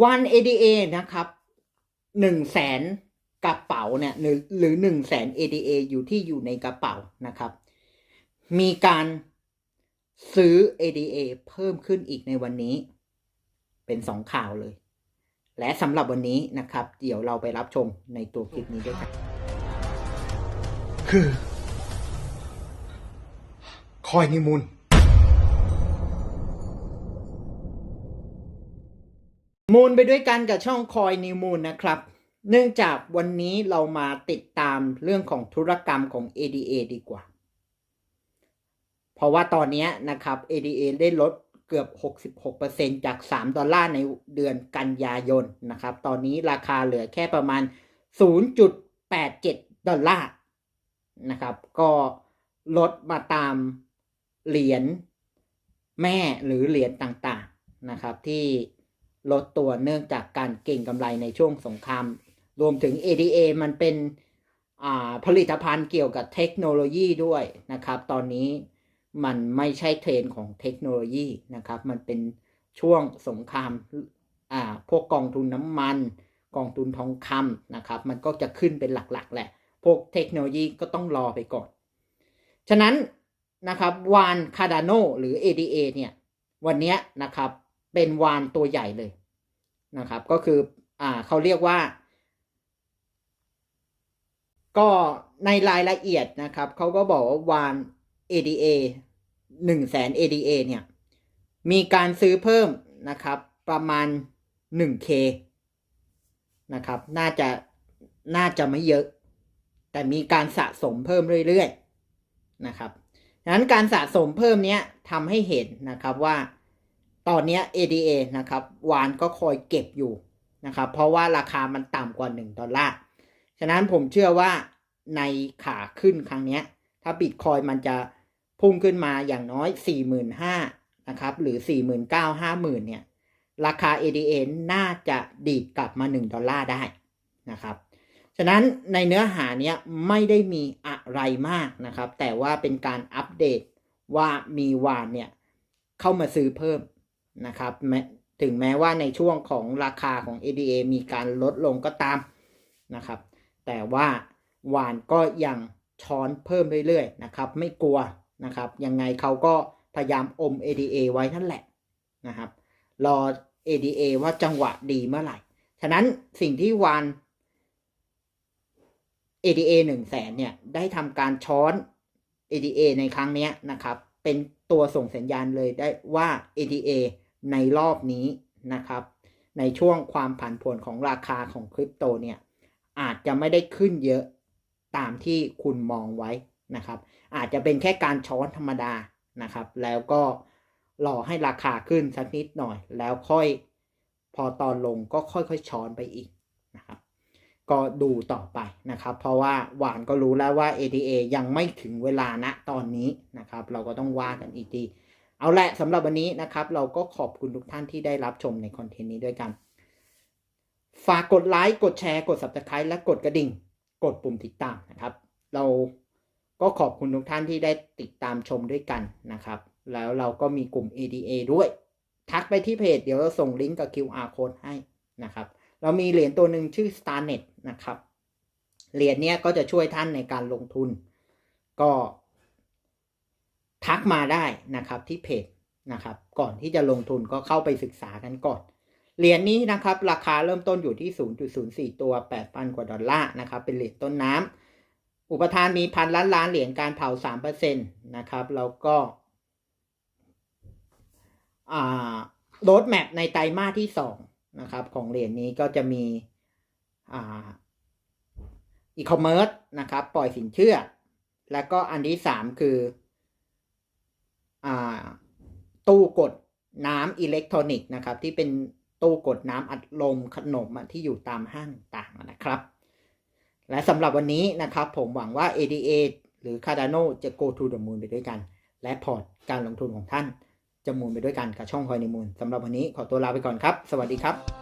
วัน ADA นะครับหนึ่งแสนกระเป๋าเนี่ยหรือหรือหนึ่งแสน ADA อยู่ที่อยู่ในกระเป๋านะครับ มีการซื้อ ADA เพิ่มขึ้นอีกในวันนี้ เป็นสองข่าวเลย และสำหรับวันนี้นะครับ เดี๋ยวเราไปรับชมในตัวคลิปนี้ด้วยกันคือ คอยนิมูล มูลไปด้วยกันกับช่องคอยนิวมูลนะครับ เนื่องจากวันนี้เรามาติดตามเรื่องของธุรกรรมของ ADA ดีกว่า เพราะว่าตอนนี้นะครับ ADA ได้ลดเกือบ 66%จาก 3 ดอลลาร์ในเดือนกันยายนนะครับ ตอนนี้ราคาเหลือแค่ประมาณ 0.87 ดอลลาร์นะครับ ก็ลดมาตามเหรียญแม่หรือเหรียญต่างๆนะครับที่ ลดตัวเนื่องจากการเก่งกำไรในช่วงสงคราม รวมถึง ADA มันเป็นผลิตภัณฑ์เกี่ยวกับเทคโนโลยีด้วยนะครับ ตอนนี้มันไม่ใช่เทรนของเทคโนโลยีนะครับ มันเป็นช่วงสงครามอ่าพวกกองทุนน้ำมัน กองทุนทองคำนะครับ มันก็จะขึ้นเป็นหลักๆ แหละ พวกเทคโนโลยีก็ต้องรอไปก่อน ฉะนั้นนะครับวานคา d ด n โนหรือ ADA เนี่ย วันนี้นะครับ เป็นวานตัวใหญ่เลยนะครับ ก็คืออ่าเขาเรียกว่า ก็ในรายละเอียดนะครับเขาก็บอกว่าวาน ADA หนึ่งแสน ADA เนี่ย มีการซื้อเพิ่มนะครับ ประมาณ 1K นะครับ น่าจะน่าจะไม่เยอะ แต่มีการสะสมเพิ่มเรื่อยๆนะครับดังนั้นการสะสมเพิ่มเนี้ยทำให้เห็นนะครับว่า ตอนนี้ ADA นะครับวานก็คอยเก็บอยู่นะครับ เพราะว่าราคามันต่ำกว่า 1 ดอลลาร์ ฉะนั้นผมเชื่อว่าในขาขึ้นครั้งนี้ ถ้าบิตคอยมันจะพุ่งขึ้นมาอย่างน้อย 45,000นะครับหรือ 49,000 50,000เนี่ยราคา ADA น่าจะดีดกลับมา 1 ดอลลาร์ได้นะครับ ฉะนั้นในเนื้อหาเนี้ยไม่ได้มีอะไรมากนะครับ แต่ว่าเป็นการอัปเดตว่ามีวานเนี่ยเข้ามาซื้อเพิ่ม นะครับแม้ถึงแม้ว่าในช่วงของราคาของ ADA มีการลดลงก็ตามนะครับ แต่ว่าวานก็ยังช้อนเพิ่มเรื่อยๆนะครับ ไม่กลัวนะครับ ยังไงเขาก็พยายามอม ADA ไว้นั่นแหละนะครับ รอ ADA ว่าจังหวะดีเมื่อไหร่ ฉะนั้นสิ่งที่วาน ADA 1 0 0 0 0แสนเนี่ย ได้ทำการช้อน ADA ในครั้งนี้นะครับ เป็นตัวส่งสัญญาณเลยได้ว่า ADA ในรอบนี้นะครับ ในช่วงความผันผวนของราคาของคริปโตเนี่ยอาจจะไม่ได้ขึ้นเยอะตามที่คุณมองไว้นะครับ อาจจะเป็นแค่การช้อนธรรมดานะครับ แล้วก็รอให้ราคาขึ้นสักนิดหน่อย แล้วค่อยพอตอนลงก็ค่อยๆช้อนไปอีกนะครับ ก็ดูต่อไปนะครับ เพราะว่าหวานก็รู้แล้วว่า ADA ยังไม่ถึงเวลาณตอนนี้นะครับ เราก็ต้องว่ากันอีกที เอาละสำหรับวันนี้นะครับ เราก็ขอบคุณทุกท่านที่ได้รับชมในคอนเทนต์นี้ด้วยกัน ฝากกดไลค์กดแชร์กด subscribe และกดกระดิ่ง กดปุ่มติดตามนะครับ เราก็ขอบคุณทุกท่านที่ได้ติดตามชมด้วยกันนะครับ แล้วเราก็มีกลุ่ม ADA ด้วย ทักไปที่เพจเดี๋ยวเราส่งลิงก์กับ QR code ให้นะครับ เรามีเหรียญตัวหนึ่งชื่อ StarNet นะครับ เหรียญเนี้ยก็จะช่วยท่านในการลงทุน ก็ ทักมาได้นะครับที่เพจนะครับ ก่อนที่จะลงทุนก็เข้าไปศึกษากันก่อน เหรียญนี้นะครับ ราคาเริ่มต้นอยู่ที่ 0.04 ตัว 8,000 กว่าดอลลาร์นะครับ เป็นเหรียญต้นน้ำอุปทานมีพันล้านล้านเหรียญการเผา 3%นะครับแล้วก็โรดแมปในไตรมาสที่ 2 นะครับ ของเหรียญนี้ก็จะมีอีคอมเมิร์ซนะครับ ปล่อยสินเชื่อ แล้วก็อันที่ 3 คือ ตู้กดน้ำอิเล็กทรอนิกส์นะครับ ที่เป็นตู้กดน้ำอัดลมขนมที่อยู่ตามห้างต่างนะครับ และสำหรับวันนี้นะครับ ผมหวังว่า ADA หรือ Cardano จะ go to the moon ไปด้วยกัน และพอร์ตการลงทุนของท่านจะมูลไปด้วยกันกับช่องคอยในมูลสำหรับวันนี้ขอตัวลาไปก่อนครับ สวัสดีครับ